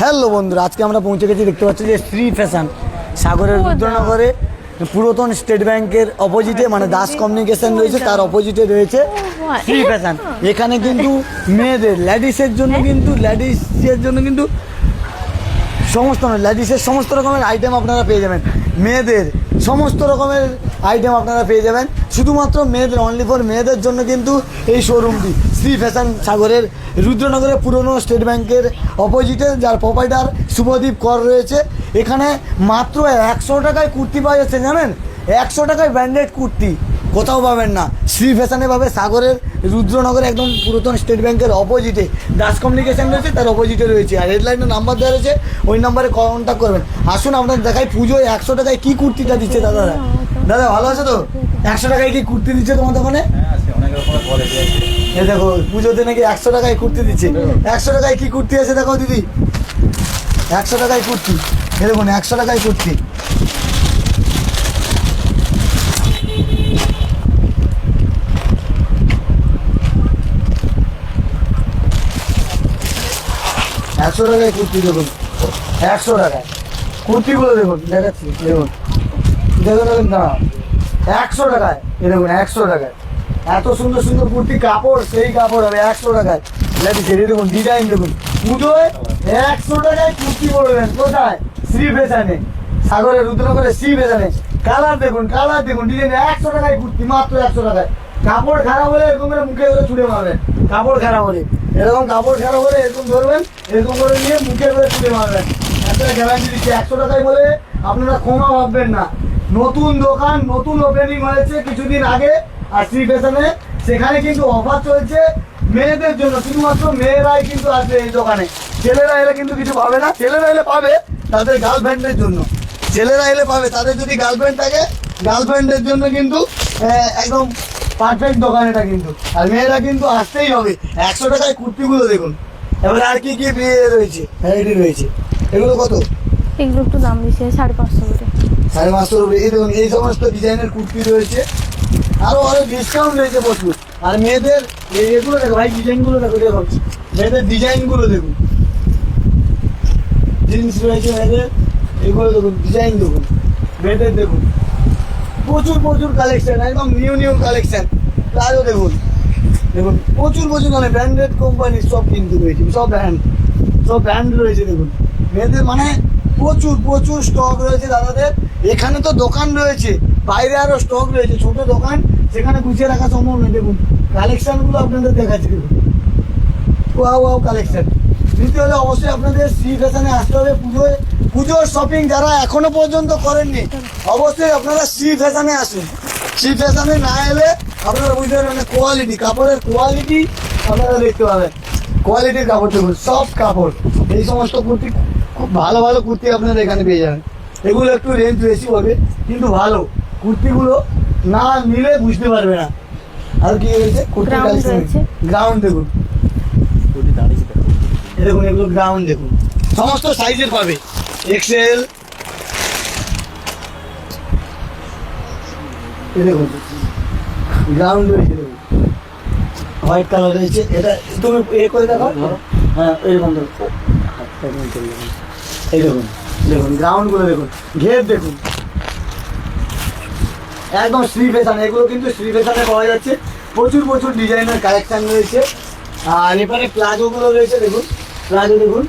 Hello বন্ধুরা আজকে আমরা পৌঁছে গেছি দেখতে পাচ্ছি যে শ্রী ফ্যাশন সাগরের রুদ্রনগরে পুরাতন স্টেট ব্যাংকের অপোজিটে মানে দাস কমিউনিকেশন রয়েছে তার অপোজিটে রয়েছে শ্রী ফ্যাশন। এখানে কিন্তু মেয়েদের লেডিসের জন্য কিন্তু লেডিসের জন্য কিন্তু সমস্ত লেডিসের সমস্ত রকমের আইটেম আপনারা পেয়ে যাবেন। মেয়েদের সমস্ত রকমের আইটেম আপনারা পেয়ে যাবেন। শুধুমাত্র মেয়েদের অনলি ফর মেয়েদের জন্য কিন্তু এই শোরুমটি শ্রী ফ্যাশন সাগরের, রুদ্রনগরের পুরনো স্টেট ব্যাংকের অপোজিটে যার প্রোপাইটার শুভদীপ কর রয়েছে। এখানে মাত্র একশো টাকায় কুর্তি পাওয়া যাচ্ছে, জানেন? একশো টাকায় ব্র্যান্ডেড কুর্তি। কোথাও পাবেন না। শ্রী ফ্যাশনে পাবে সাগরের রুদ্রনগরে একদম পুরাতন স্টেট ব্যাংকের অপোজিটে দাস কমিউনিকেশন রয়েছে তার অপোজিটে রয়েছে। আর হেডলাইনের নাম্বার দেওয়া রয়েছে ওই নাম্বারে কন্ট্যাক্ট করবেন। আসুন আপনার দেখাই পুজোয় একশো টাকায় কী কুর্তিটা দিচ্ছে দাদা দাদা ভালো আছে তো? একশো টাকায় কি কুর্তি দিচ্ছে তোমার দোকানে এ দেখো পুজোতে নাকি একশো টাকায় কুর্তি দিচ্ছে। একশো টাকায় কি কুর্তি আছে দেখো দিদি। একশো টাকায় কুর্তি। এ দেখুন একশো টাকায় কুর্তি। একশো টাকায় কুর্তি দেখুন। একশো টাকায়। কুর্তিগুলো দেখুন, দেখাচ্ছি, দেখুন। দেখুন দেখুন, না। একশো টাকায় এ দেখুন, একশো টাকায়। এত সুন্দর সুন্দর কুর্তি, কাপড়, সেই কাপড় হবে একশো টাকায়। লেডিস, এই দেখুন ডিজাইন দেখুন। পুজোয় একশো টাকায় কুর্তি পড়বেন কোথায়? শ্রী ফ্যাশনে। সাগরের রুদ্রনগরের শ্রী ফ্যাশনে। কালার দেখুন কালার দেখুন ডিজাইন একশো টাকায় কুর্তি, মাত্র একশো টাকায়। কাপড় খারাপ হলে এরকম করে মুখে করে ছুড়ে মারবেন। কাপড় খারাপ হলে। এরকম কাপড় খারাপ হলে এরকম ধরবেন, এরকম করে নিয়ে মুখে করে ছুড়ে মারবেন। একটা গ্যারান্টি দিচ্ছি, একশো টাকায় বলে আপনারা ক্ষমা ভাববেন না। নতুন দোকান, নতুন ওপেনিং হয়েছে কিছুদিন আগে, আর শ্রী ফ্যাশনে সেখানে কিন্তু অফার চলছে মেয়েদের জন্য, শুধুমাত্র মেয়েরাই কিন্তু আসবে এই দোকানে। ছেলেরা এলে কিন্তু কিছু পাবে না, ছেলেরা এলে পাবে তাদের গার্লফ্রেন্ডের জন্য। ছেলেরা এলে পাবে, তাদের যদি গার্লফ্রেন্ড থাকে গার্লফ্রেন্ডের জন্য কিন্তু একদম পারফেক্ট দোকান এটা কিন্তু। আর মেয়েরা কিন্তু আসতেই হবে। একশো টাকায় কুর্তিগুলো দেখুন। এবার আর কি কি বিয়ে রয়েছে? ভ্যারাইটি রয়েছে। এগুলো কত? এগুলো একটু দাম দিচ্ছে সাড়ে পাঁচশো করে। সাড়ে পাঁচশো রুপি এই দেখুন এই সমস্ত ডিজাইনের কুর্তি রয়েছে। আরও অনেক ডিসকাউন্ট রয়েছে প্রচুর। আর মেয়েদের এগুলো দেখো ভাই ডিজাইনগুলো দেখো দেখো। মেয়েদের ডিজাইনগুলো দেখুন। জিন্স রয়েছে মেয়েদের। এগুলো দেখুন ডিজাইন দেখুন। মেয়েদের দেখুন। প্রচুর প্রচুর কালেকশন একদম নিউ নিউ কালেকশন প্লাজো দেখুন দেখুন, প্রচুর প্রচুর মানে ব্র্যান্ডেড কোম্পানি সব কিন্তু রয়েছে, সব ব্র্যান্ড সব ব্র্যান্ড রয়েছে দেখুন। মেয়েদের মানে প্রচুর প্রচুর স্টক রয়েছে দাদাদের। এখানে তো দোকান রয়েছে, বাইরে আরও স্টক রয়েছে, ছোট দোকান, সেখানে গুছিয়ে রাখা সম্ভব নয়। দেখুন কালেকশনগুলো আপনাদের দেখাচ্ছি দেখুন। ওয়াও ওয়াও কালেকশন নিতে হলে অবশ্যই আপনাদের শ্রী ফ্যাশনে আসতে হবে। পুজোয় পুজোর শপিং যারা এখনও পর্যন্ত করেননি অবশ্যই আপনারা শ্রী ফ্যাশনে আসুন। শ্রী ফ্যাশনে না এলে আপনারা বুঝতে পারবেন মানে কোয়ালিটি কাপড়ের কোয়ালিটি আপনারা দেখতে পাবেন। কোয়ালিটির কাপড় দেখুন সফট কাপড়। এই সমস্ত কুর্তি খুব ভালো ভালো কুর্তি আপনারা এখানে পেয়ে যাবেন। এগুলো একটু রেঞ্জ বেশি হবে কিন্তু ভালো। কুর্তিগুলো না নিলে বুঝতে পারবে না। আর কি রয়েছে? কুর্তি। গ্রাউন্ড দেখুন দেখুন, এগুলো গ্রাউন্ড দেখুন। সমস্ত সাইজের পাবে। এক্সেল গ্রাউন্ড রয়েছে হোয়াইট কালার রয়েছে। এটা তুমি এ করে হ্যাঁ এরকম এই দেখুন দেখুন গ্রাউন্ডগুলো দেখুন। দেখুন। একদম এগুলো কিন্তু পাওয়া যাচ্ছে। প্রচুর প্রচুর ডিজাইনের কালেকশন রয়েছে। আর এখানে প্লাজোগুলো রয়েছে, দেখুন। প্লাজো দেখুন।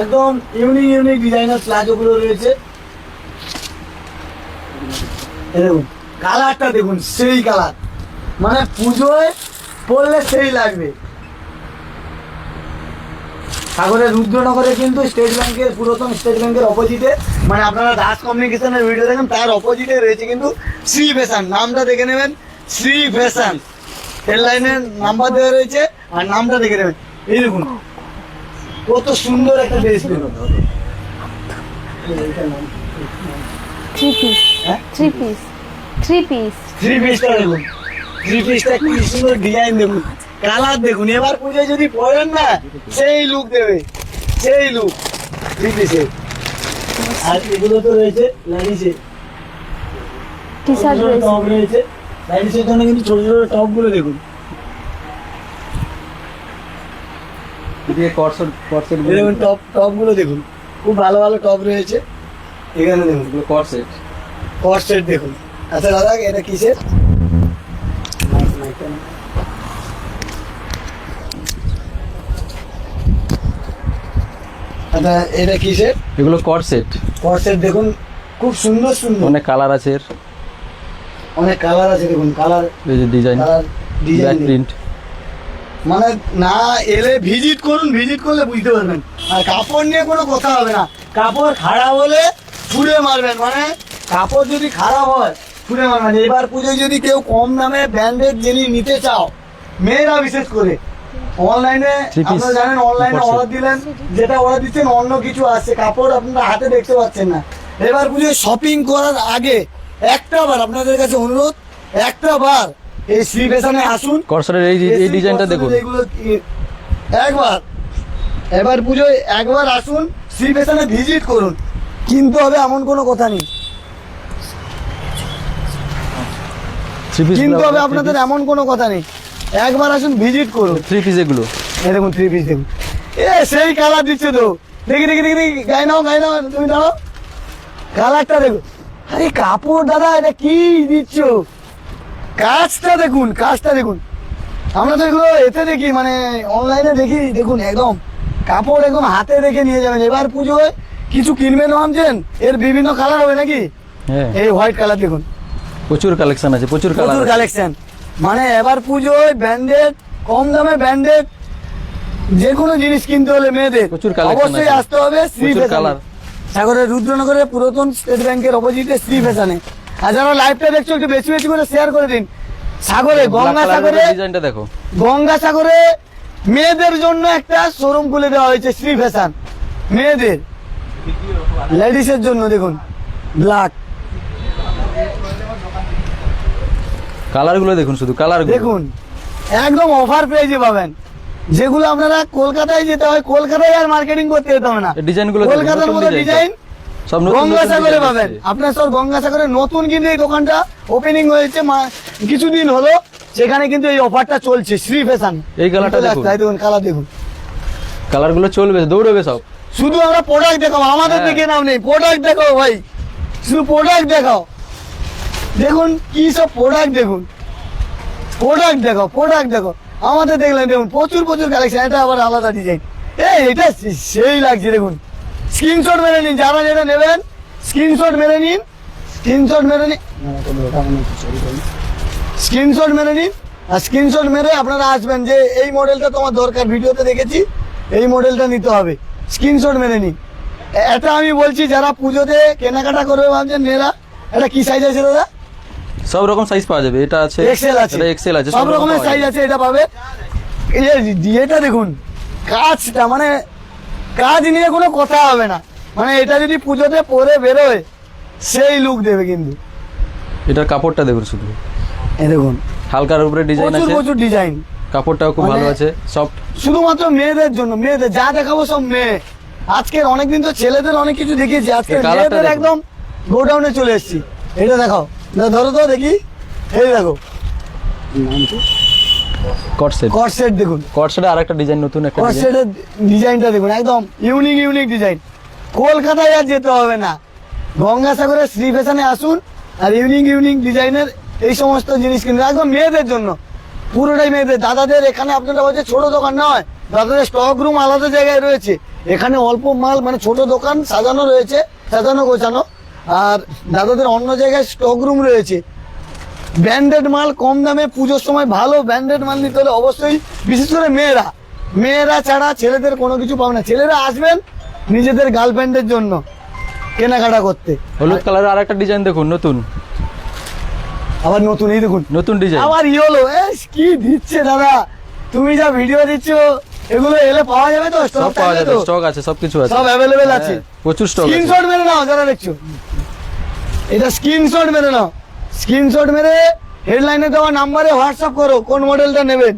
একদম ইউনিক ইউনিক ডিজাইনের প্লাজোগুলো রয়েছে। দেখুন, কালারটা দেখুন, সেই কালার। মানে পুজোয় পরলে সেই লাগবে। সাগরের রুদ্রনগরে কিন্তু স্টেট ব্যাংকের পুরাতন স্টেট ব্যাংকের অপোজিটে মানে আপনারা দাস কমিউনিকেশনের ভিডিও দেখেন, তার অপোজিটে রয়েছে কিন্তু শ্রী ফ্যাশন। নামটা দেখে নেবেন, শ্রী ফ্যাশন। হেডলাইনের নাম্বার দেওয়া রয়েছে, আর নামটা দেখে নেবেন। এই দেখুন কত সুন্দর একটা ড্রেস দেখুন থ্রি পিস হ্যাঁ? Three piece three piece three পিসটা দেখুন। থ্রি পিসটা কি সুন্দর ডিজাইন দেখুন। কালার দেখুন। এবার পুজোয় যদি না সেই লুক দেবে। সেই লুক থ্রি পিসের আর এগুলো তো রয়েছে টি শার্ট রয়েছে। জন্য কিন্তু ছোট ছোট টপগুলো দেখুন। এদিকে কটসেট কটসেট এই দেখুন টপ টপগুলো দেখুন। খুব ভালো ভালো টপ রয়েছে। এখানে দেখুন এগুলো কটসেট কট সেট দেখুন। আচ্ছা দাদা এটা কিসের? আচ্ছা এটা কিসের? এগুলো কটসেট কট সেট দেখুন খুব সুন্দর সুন্দর। অনেক কালার আছে অনেক কালার আছে দেখুন কালার এই যে ডিজাইন ডিজাইন প্রিন্ট মানে না এলে ভিজিট করুন ভিজিট করলে বুঝতে পারবেন। আর কাপড় নিয়ে কোনো কথা হবে না। কাপড় খারাপ হলে ছুঁড়ে মারবেন মানে কাপড় যদি খারাপ হয় ছুঁড়ে মারবেন। এবার পুজোয় যদি কেউ কম দামে ব্র্যান্ডেড জিনিস নিতে চাও মেয়েরা বিশেষ করে অনলাইনে আপনারা জানেন অনলাইনে অর্ডার দিলেন যেটা অর্ডার দিচ্ছেন অন্য কিছু আসছে কাপড় আপনারা হাতে দেখতে পাচ্ছেন না। এবার পুজোয় শপিং করার আগে একটা বার আপনাদের কাছে অনুরোধ একটা বার এই ফ্যাশনে আসুন। কটসেটের এই এই ডিজাইনটা দেখুন। একবার এবার পুজোয় একবার আসুন ফ্যাশনে ভিজিট করুন। কিন্তু হবে এমন কোনো কথা নেই। পিস হবে আপনাদের এমন কোনো কথা নেই। একবার আসুন ভিজিট করুন। থ্রি পিস এগুলো। এই দেখুন থ্রি পিস দেখুন। এ সেই কালার দিচ্ছে তো। দেখি দেখি দেখি দেখি। গায়ে নাও গায়ে নাও তুমি দাঁড়াও। কালারটা দেখুন। আরে কাপড় দাদা এটা কি দিচ্ছ? কাজটা দেখুন কাজটা দেখুন। আমরা তো এগুলো এতে দেখি মানে অনলাইনে দেখি দেখুন একদম। কাপড় একদম হাতে দেখে নিয়ে যাবেন। এবার পুজোয় কিছু কিনবেন ভাবছেন? এর বিভিন্ন কালার হবে নাকি? হ্যাঁ। এই হোয়াইট কালার দেখুন। প্রচুর কালেকশন আছে প্রচুর কালার প্রচুর কালেকশন মানে এবার পুজোয় ব্র্যান্ডেড কম দামে ব্র্যান্ডেড যে কোনো জিনিস কিনতে হলে মেয়েদের। প্রচুর অবশ্যই আসতে হবে শ্রী ফ্যাশনে। সাগরের রুদ্রনগরের পুরাতন স্টেট ব্যাংকের অপোজিটে শ্রী ফ্যাশনে আর যারা লাইভটা দেখছ একটু বেশি বেশি করে শেয়ার করে দিন। সাগরে গঙ্গা সাগরে ডিজাইনটা দেখো। গঙ্গা সাগরে মেয়েদের জন্য একটা শোরুম খুলে দেওয়া হয়েছে শ্রী ফ্যাশন। মেয়েদের। লেডিসের জন্য দেখুন ব্ল্যাক কালারগুলো দেখুন শুধু কালার দেখুন একদম অফার প্রাইজে পাবেন। যেগুলো আপনারা কলকাতায় যেতে হয় কলকাতায় আর মার্কেটিং করতে যেতে হবে না। ডিজাইনগুলো কলকাতার মতো ডিজাইন গঙ্গাসাগরে design পাবেন। আপনার সব গঙ্গাসাগরে নতুন কিন্তু এই দোকানটা ওপেনিং হয়েছে কিছুদিন হলো সেখানে কিন্তু এই অফারটা চলছে শ্রী ফ্যাশন এই colourটা দেখুন। দেখুন কালার দেখুন। কালারগুলো চলবে দৌড়বে সব। শুধু আমরা প্রোডাক্ট দেখাবো আমাদের হ্যাঁ। দিকে নাম নেই প্রোডাক্ট দেখাও ভাই। শুধু প্রোডাক্ট দেখাও। দেখুন কি সব প্রোডাক্ট দেখুন। প্রোডাক্ট দেখো প্রোডাক্ট দেখো আমাদের দেখলেন দেখুন প্রচুর প্রচুর কালেকশন এটা আবার আলাদা ডিজাইন এই এটা সেই লাগছে দেখুন। স্ক্রিনশট মেরে নিন যারা যেটা নেবেন স্ক্রিনশট মেরে নিন স্ক্রিনশট মেরে নিন। স্ক্রিনশট মেরে নিন আর স্ক্রিনশট মেরে আপনারা আসবেন যে এই মডেলটা তোমার দরকার ভিডিওতে দেখেছি এই মডেলটা নিতে হবে। স্ক্রিনশট মেরে নিন। এটা আমি বলছি যারা পুজোতে কেনাকাটা করবে ভাবছেন মেয়েরা এটা কি সাইজ আছে দাদা? সব রকম সাইজ পাওয়া যাবে। এটা আছে এক্সেল আছে। এটা এক্সেল আছে সব রকমের সাইজ আছে এটা পাবে। এই যে এটা দেখুন কাজটা মানে কাজ নিয়ে কোনো কথা হবে না। মানে এটা যদি পুজোতে পরে বেরোয় সেই লুক দেবে কিন্তু। এটার কাপড়টা দেখুন শুধু। এই দেখুন। হালকার উপরে ডিজাইন আছে। প্রচুর ডিজাইন কাপড়টাও খুব ভালো মানে- আছে সফট শুধুমাত্র মেয়েদের জন্য মেয়েদের যা দেখাবো সব মেয়ে। আজকের অনেকদিন তো ছেলেদের অনেক কিছু দেখিয়েছি আজকে মেয়েদের একদম গোডাউনে চলে এসেছি। এটা দেখাও। ধরো তো দেখি। এই দেখো। কট সেট কট সেট দেখুন। কট সেটে আরেকটা ডিজাইন নতুন একটা কটসেটের ডিজাইনটা দেখুন একদম ইউনিক ইউনিক ডিজাইন কলকাতায় আর যেতে হবে না। গঙ্গাসাগরের শ্রী ফ্যাশনে আসুন আর ইউনিক ইউনিক ডিজাইনের এই সমস্ত জিনিস কিনতে একদম মেয়েদের জন্য। পুরোটাই মেয়েদের। দাদাদের এখানে আপনারা বলছে ছোট দোকান নয় দাদাদের স্টক রুম আলাদা জায়গায় রয়েছে। এখানে অল্প মাল মানে ছোট দোকান সাজানো রয়েছে সাজানো গোছানো। আর দাদাদের অন্য জায়গায় স্টক রুম রয়েছে। ব্র্যান্ডেড মাল কম দামে পুজোর সময় ভালো ব্র্যান্ডেড মাল নিতে হলে অবশ্যই বিশেষ করে মেয়েরা। মেয়েরা ছাড়া ছেলেদের কোনো কিছু পাবে না। ছেলেরা আসবেন নিজেদের গার্লফ্রেন্ডের জন্য কেনাকাটা করতে। হলুদ কালারের আরেকটা ডিজাইন দেখুন নতুন। আবার নতুন এই দেখুন। নতুন ডিজাইন আবার ইয়েলো এস কি দিচ্ছে দাদা? তুমি যা ভিডিও দিচ্ছ এগুলো এলে পাওয়া যাবে তো? সব স্টক পাওয়া যাবে তো? স্টক আছে সব কিছু আছে। সব অ্যাভেলেবেল আছে। হ্যাঁ, প্রচুর স্টক স্ক্রিনশট মেরে নাও যারা দেখছ। এটা স্ক্রিনশট মেরে নাও। স্ক্রিনশট মেরে হেডলাইনে দেওয়া নাম্বারে হোয়াটসঅ্যাপ করো কোন মডেলটা নেবেন।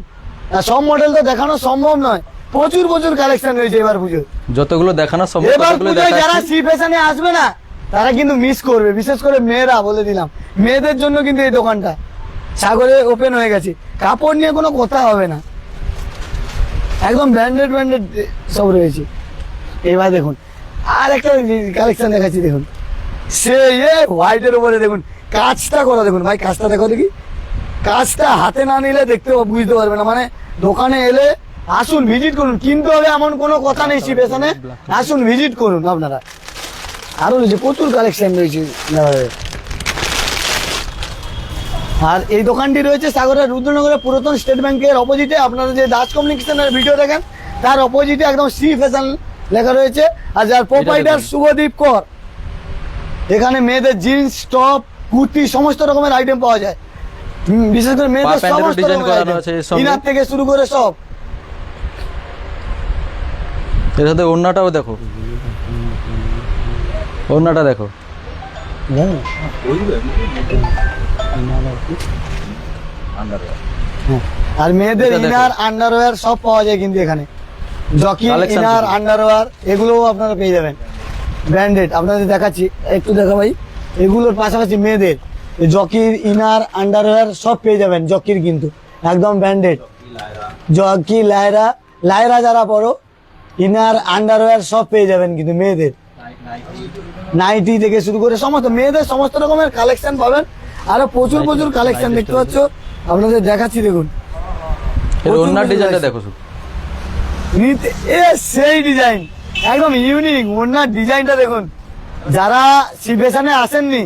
আর সব মডেল তো দেখানো সম্ভব নয়। প্রচুর প্রচুর কালেকশন রয়েছে এবার পুজো যতগুলো দেখানো সম্ভব এবার পুজোয় যারা সি ফ্যাশনে আসবে না তারা কিন্তু মিস করবে। বিশেষ করে মেয়েরা বলে দিলাম। মেয়েদের জন্য কিন্তু এই দোকানটা সাগরে ওপেন হয়ে গেছে। কাপড় নিয়ে কোনো কথা হবে না। একদম ব্র্যান্ডেড ব্র্যান্ডেড সব রয়েছে। এবার দেখুন আর একটা কালেকশন দেখাচ্ছি দেখুন। সে ইয়ে হোয়াইটের উপরে দেখুন। কাজটা করা দেখুন ভাই কাজটা দেখো দেখি। কাজটা হাতে না নিলে দেখতে বুঝতে পারবে না। মানে দোকানে এলে আসুন ভিজিট করুন। কিনতে হবে এমন কোনো কথা নেই সিপেশনে আসুন ভিজিট করুন আপনারা। আরও রয়েছে প্রচুর কালেকশন রয়েছে। আর এই দোকানটি রয়েছে সাগরের রুদ্রনগরের পুরাতন স্টেট ব্যাংকের অপোজিটে আপনারা যে দাস কমিউনিকেশনের ভিডিও দেখেন তার অপোজিটে একদম সি ফ্যাশন লেখা রয়েছে। আর যার প্রোপাইটার। শুভদীপ কর। এখানে মেয়েদের জিন্স টপ কুর্তি সমস্ত রকমের আইটেম পাওয়া যায়। বিশেষ করে মেয়েদের সমস্ত। ইনার থেকে শুরু করে সব। এর সাথে ওড়নাটাও দেখো। ওড়নাটা দেখো। হ্যাঁ। আর মেয়েদের ইনার আন্ডারওয়্যার সব পাওয়া যায় কিন্তু এখানে। Jockey inner. আন্ডারওয়্যার এগুলোও আপনারা পেয়ে যাবেন। ব্র্যান্ডেড আপনাদের দেখাচ্ছি। একটু দেখা ভাই। এগুলোর পাশাপাশি মেয়েদের জকির ইনার আন্ডারওয়্যার সব পেয়ে যাবেন জকির কিন্তু একদম ব্র্যান্ডেড। জকি লায়রা লায়রা যারা পড়ো ইনার আন্ডারওয়্যার সব পেয়ে যাবেন কিন্তু মেয়েদের। নাইটি থেকে শুরু করে সমস্ত মেয়েদের সমস্ত রকমের কালেকশন পাবেন। আরও প্রচুর প্রচুর কালেকশন দেখতে পাচ্ছ। আপনাদের দেখাচ্ছি দেখুন। ডিজাইনটা দেখো সেই ডিজাইন। একদম ইউনিক ওনার ডিজাইনটা দেখুন। যারা সিভেশনে আসেননি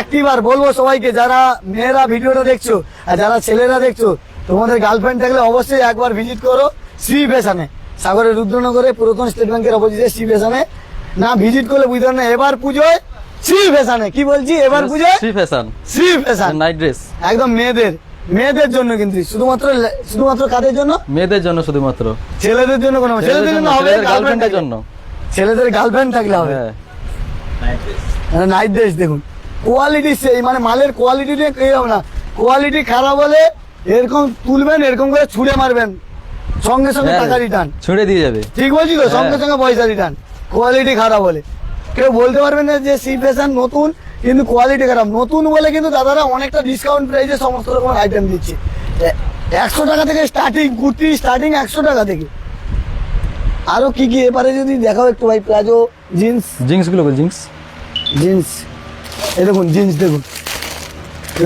একটিবার বলব সবাইকে যারা মেয়েরা ভিডিওটা দেখছ আর যারা ছেলেরা দেখছ তোমাদের গার্লফ্রেন্ড থাকলে অবশ্যই একবার ভিজিট করো শ্রী ফ্যাশনে সাগরের রুদ্রনগরে পুরাতন স্টেট ব্যাংকের অপোজিটে শ্রী ফ্যাশনে না ভিজিট করলে বুঝতে না এবার পুজোয় শ্রী ফ্যাশনে কি বলছি? এবার পুজোয় Shri fashion Shri fashion night dress একদম মেয়েদের মেয়েদের জন্য কিন্তু শুধুমাত্র শুধুমাত্র কাদের জন্য? মেয়েদের জন্য শুধুমাত্র। ছেলেদের জন্য কোনো ছেলেদের জন্য হবে গার্লফ্রেন্ডের গার্লফ্রেন্ডের জন্য। ছেলেদের গার্লফ্রেন্ড থাকলে হবে। হ্যাঁ। নাইট ড্রেস দেখুন। কোয়ালিটি সেই মানে মালের কোয়ালিটি হবে না। কোয়ালিটি খারাপ হলে এরকম তুলবেন এরকম করে ছুঁড়ে মারবেন। সঙ্গে সঙ্গে হ্যাঁ, টাকা রিটার্ন ছুঁড়ে দিয়ে যাবে। ঠিক বলছি তো? হ্যাঁ। সঙ্গে সঙ্গে পয়সা রিটার্ন কোয়ালিটি খারাপ হলে। কেউ বলতে পারবেন না যে সি ফ্যাশন নতুন কিন্তু কোয়ালিটি খারাপ। নতুন বলে কিন্তু দাদারা অনেকটা ডিসকাউন্ট প্রাইসে সমস্ত রকমের আইটেম দিচ্ছে। একশো টাকা থেকে স্টার্টিং কুর্তি স্টার্টিং একশো টাকা থেকে। আরও কি কি? এবারে যদি দেখাও একটু ভাই প্লাজো জিন্স জিন্সগুলো জিন্স। জিন্স এই দেখুন জিন্স দেখুন।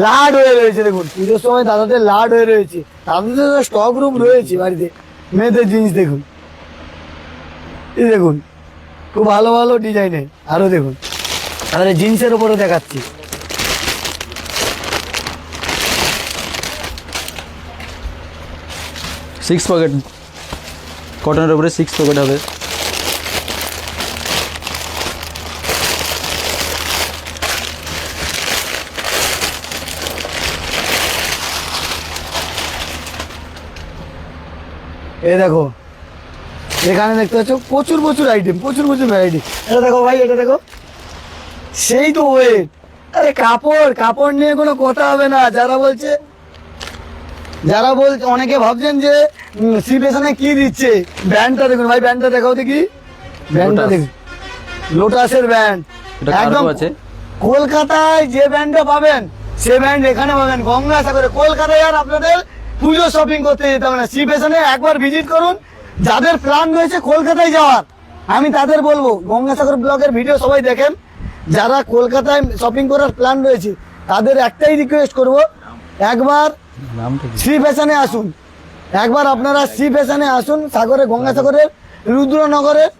লাড হয়ে রয়েছে দেখুন। পুজোর সময় দাদাদের লাড হয়ে রয়েছে। দাদাদের স্টক রুম রয়েছে বাড়িতে। মেয়েদের জিন্স দেখুন। এই দেখুন খুব ভালো ভালো ডিজাইনের আরও দেখুন। তাহলে জিন্সের উপরে দেখাচ্ছি। সিক্স পকেট কটনের উপরে সিক্স পকেট হবে। এই দেখো, এখানে দেখতে পাচ্ছ প্রচুর প্রচুর আইটেম প্রচুর প্রচুর ভ্যারাইটি এটা দেখো ভাই, এটা দেখো। সেই তো ওয়েট আরে কাপড় কাপড় নিয়ে কোনো কথা হবে না। যারা বলছে যারা বলছে, অনেকে ভাবছেন যে সিপেশনে কি দিচ্ছে? ব্যান্ডটা দেখুন ভাই ব্যান্ডটা দেখাও দেখি। ব্যান্ডটা দেখুন। লোটাসের ব্যান্ড কার্গো আছে? কলকাতায় যে ব্যান্ডটা পাবেন সে ব্যান্ড এখানে পাবেন। গঙ্গাসাগরে কলকাতায় আর আপনাদের পুজো শপিং করতে যেতে হবে না। সি ফ্যাশনে একবার ভিজিট করুন। যাদের প্ল্যান রয়েছে কলকাতায় যাওয়ার আমি তাদের বলব গঙ্গাসাগর ব্লগের ভিডিও সবাই দেখেন। যারা কলকাতায় শপিং করার প্ল্যান রয়েছে তাদের একটাই রিকোয়েস্ট করব একবার শ্রী ফ্যাশনে আসুন। একবার আপনারা সি ফ্যাশনে আসুন সাগরে গঙ্গাসাগরের রুদ্রনগরের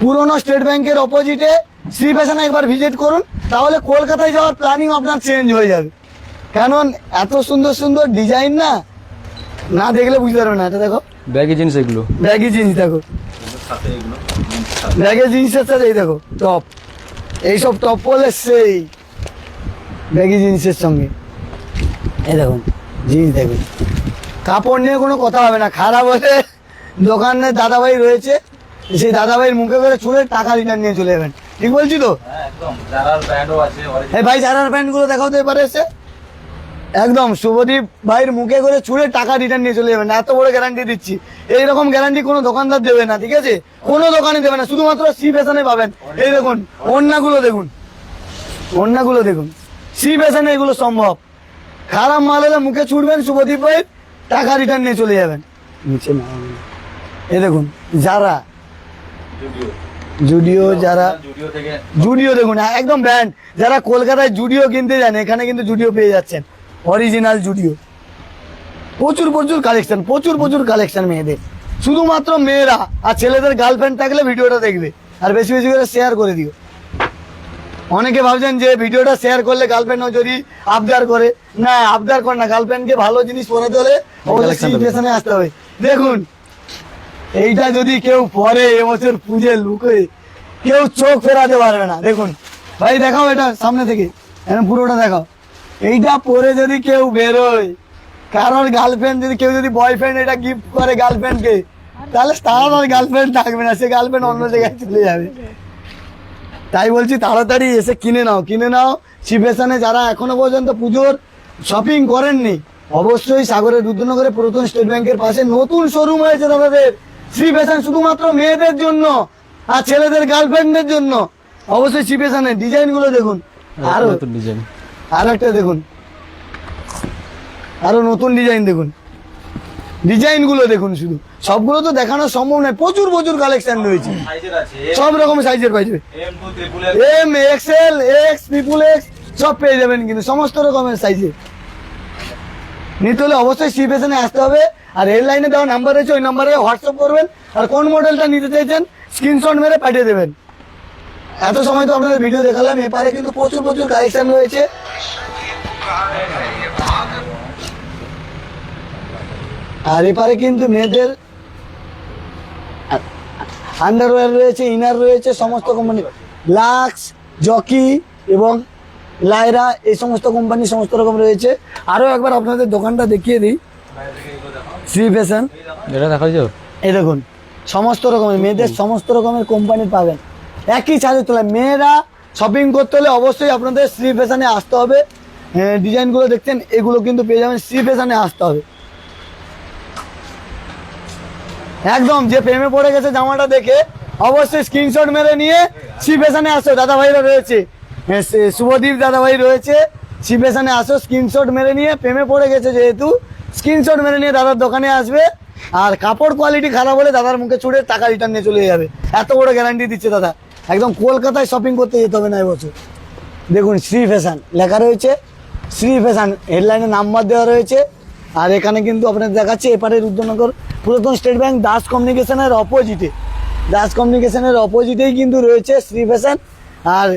পুরনো স্টেট ব্যাংকের অপোজিটে শ্রী ফ্যাশনে একবার ভিজিট করুন তাহলে কলকাতায় যাওয়ার প্ল্যানিং আপনার চেঞ্জ হয়ে যাবে। কারণ এত সুন্দর সুন্দর ডিজাইন না না দেখলে বুঝতে পারবে না এটা দেখো। ব্যাগি জিন্স এগুলো। ব্যাগি জিন্স দেখো। ব্যাগি জিন্সের সাথে এই দেখো টপ এইসব টপ পরলে সেই ব্যাগি জিন্সের সঙ্গে। এই দেখুন জিন্স দেখুন। কাপড় নিয়ে কোনো কথা হবে না। খারাপ হলে দোকানে দাদাভাই রয়েছে সেই দাদাভাইয়ের মুখে করে ছুঁড়ে টাকা রিটার্ন নিয়ে চলে যাবেন। ঠিক বলছি তো? এই ভাই জারার প্যান্টগুলো দেখাও তো এবারে এসে। একদম শুভদীপ ভাইয়ের মুখে করে ছুঁড়ে টাকা রিটার্ন নিয়ে চলে যাবেন। এত বড় গ্যারান্টি দিচ্ছি। এইরকম গ্যারান্টি কোনো দোকানদার দেবে না ঠিক আছে? কোনো দোকানে দেবে না শুধুমাত্র সি ফ্যাশনে পাবেন। এই দেখুন অন্যগুলো দেখুন। অন্যগুলো দেখুন। সি ফ্যাশনে এগুলো সম্ভব। খারাপ মাল হলে মুখে ছুটবেন শুভদীপ ভাই। টাকা রিটার্ন নিয়ে চলে যাবেন। নিচে না। এ দেখুন যারা জুডিও যারা জুডিও জুডিও দেখুন একদম ব্র্যান্ড যারা কলকাতায় জুডিও কিনতে যান এখানে কিন্তু জুডিও পেয়ে যাচ্ছেন। অরিজিনাল জুডিও প্রচুর প্রচুর কালেকশন প্রচুর প্রচুর কালেকশন মেয়েদের। শুধুমাত্র মেয়েরা আর ছেলেদের গার্লফ্রেন্ড থাকলে ভিডিওটা দেখবে। আর বেশি বেশি করে শেয়ার করে দিও। অনেকে ভাবছেন যে ভিডিওটা শেয়ার করলে গার্লফ্রেন্ডও যদি আবদার করে। না আবদার করে না গার্লফ্রেন্ডকে ভালো জিনিস পরাতে হলে অবশ্যই আসতে হবে। দেখুন এইটা যদি কেউ পরে এবছর পুজো লুকে কেউ চোখ ফেরাতে পারবে না। দেখুন ভাই দেখাও এটা সামনে থেকে। এখন পুরোটা দেখাও। এইটা পরে যদি কেউ বেরোয় কারোর গার্লফ্রেন্ড যদি কেউ যদি বয়ফ্রেন্ড এটা গিফট করে গার্লফ্রেন্ডকে তাহলে তার আর গার্লফ্রেন্ড থাকবে না। সে গার্লফ্রেন্ড অন্য জায়গায় চলে যাবে। তাই বলছি তাড়াতাড়ি এসে কিনে নাও কিনে নাও। শিবেশনে যারা এখনও পর্যন্ত পুজোর শপিং করেননি অবশ্যই সাগরের রুদ্রনগরে পুরাতন স্টেট ব্যাংকের পাশে নতুন শোরুম হয়েছে দাদাদের শ্রী ফ্যাশন শুধুমাত্র মেয়েদের জন্য আর ছেলেদের গার্লফ্রেন্ডদের জন্য। অবশ্যই শ্রী ফ্যাশনের ডিজাইনগুলো দেখুন। আরও নতুন ডিজাইন আরও একটা দেখুন। আরও নতুন ডিজাইন দেখুন। ডিজাইনগুলো দেখুন শুধু। সবগুলো তো দেখানো সম্ভব নয় প্রচুর প্রচুর কালেকশন রয়েছে। সব রকম সাইজের পাইবে M XL X triple X সব পেয়ে যাবেন কিন্তু সমস্ত রকমের সাইজে নিতে হলে অবশ্যই সি ফ্যাশনে আসতে হবে। আর রেল লাইনে দেওয়া নাম্বার রয়েছে ওই নাম্বারে হোয়াটসঅ্যাপ করবেন। আর কোন মডেলটা নিতে চাইছেন স্ক্রিনশট মেরে পাঠিয়ে দেবেন। এত সময় তো আপনাদের ভিডিও দেখালাম এপারে কিন্তু প্রচুর প্রচুর কালেকশন রয়েছে। আর এপারে কিন্তু মেয়েদের আন্ডারওয়্যার রয়েছে ইনার রয়েছে সমস্ত কোম্পানি লাক্স জকি এবং লায়রা এই সমস্ত কোম্পানি সমস্ত রকম রয়েছে। আরও একবার আপনাদের দোকানটা দেখিয়ে দিই। শ্রী ফ্যাশন এটা দেখা এই দেখুন সমস্ত রকমের মেয়েদের সমস্ত রকমের কোম্পানির পাবেন। একই ছাদের তোলা মেয়েরা শপিং করতে হলে অবশ্যই আপনাদের শ্রী ফ্যাশনে আসতে হবে। হ্যাঁ, ডিজাইনগুলো দেখছেন এগুলো কিন্তু পেয়ে যাবেন শ্রী ফ্যাশনে আসতে হবে। একদম, যে প্রেমে পড়ে গেছে জামাটা দেখে, অবশ্যই স্ক্রিনশট মেরে নিয়ে শ্রী ফ্যাশনে আসো দাদা ভাইরা রয়েছে শুভদীপ দাদা ভাই রয়েছে শ্রী ফ্যাশনে আসো স্ক্রিনশট মেরে নিয়ে, প্রেমে পড়ে গেছে যেহেতু স্ক্রিনশট মেরে নিয়ে দাদার দোকানে আসবে। আর কাপড় কোয়ালিটি খারাপ হলে দাদার মুখে চুড়ে টাকা রিটার্ন নিয়ে চলে যাবে। এত বড় গ্যারান্টি দিচ্ছে দাদা। একদম কলকাতায় শপিং করতে যেতে হবে না এবছর দেখুন, শ্রী ফ্যাশন লেখা রয়েছে। শ্রী ফ্যাশন হেডলাইনে নাম্বার দেওয়া রয়েছে। আর এখানে কিন্তু আপনার দেখাচ্ছে এপারে রুদ্রনগর পুরাতন স্টেট ব্যাংক দাস কমিউনিকেশনের অপোজিটে দাস কমিউনিকেশনের অপোজিটেই কিন্তু রয়েছে শ্রী ফ্যাশন। আর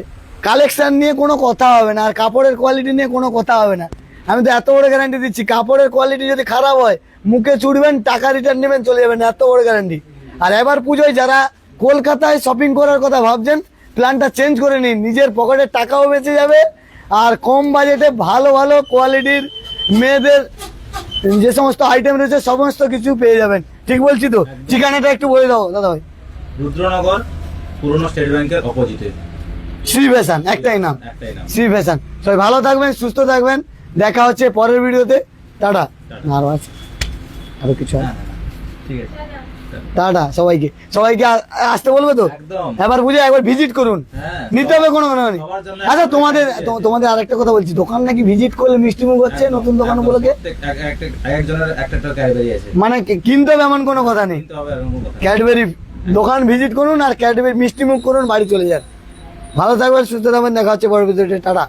কালেকশান নিয়ে কোনো কথা হবে না, আর কাপড়ের কোয়ালিটি নিয়ে কোনো কথা হবে না। আমি তো এত বড় গ্যারান্টি দিচ্ছি, কাপড়ের কোয়ালিটি যদি খারাপ হয়, মুখে চুড়বেন টাকা রিটার্ন নেবেন, চলে যাবেন, এত বড় গ্যারান্টি আর এবার পুজোয় যারা কলকাতায় শপিং করার কথা ভাবছেন প্ল্যানটা চেঞ্জ করে নিন। নিজের পকেটের টাকাও বেঁচে যাবে, আর কম বাজেটে ভালো ভালো কোয়ালিটির মেয়েদের যে সমস্ত আইটেম রয়েছে সমস্ত কিছু পেয়ে যাবেন। ঠিক বলছি তো? ঠিকানাটা একটু বলে দাও দাদা ভাই। রুদ্রনগর পুরনো স্টেট ব্যাংকের অপোজিটে শ্রী ফ্যাশন একটাই নাম। শ্রী ফ্যাশন সবাই ভালো থাকবেন সুস্থ থাকবেন। দেখা হচ্ছে পরের ভিডিওতে। টাটা। আরও আছে আরও কিছু না, না, না। ঠিক আছে। টাটা সবাইকে। সবাইকে আসতে বলবে তো? এবার বুঝে একবার ভিজিট করুন। হ্যাঁ নিতে হবে কোনো মানে নেই আচ্ছা একটা তোমাদের তোমাদের আরেকটা কথা বলছি। দোকান নাকি ভিজিট করলে মিষ্টি মুখ হচ্ছে নতুন দোকান উপলক্ষে প্রত্যেক- এক- এক- এক- একজনের একটা একটা ক্যাডবেরি আছে। মানে কিনতে হবে এমন কোনো কথা নেই। ক্যাডবেরি দোকান ভিজিট করুন আর ক্যাডবেরি মিষ্টি মুখ করুন বাড়ি চলে যান। ভালো থাকবেন সুস্থ থাকবেন দেখা হচ্ছে পরের ভিডিওতে টাটা।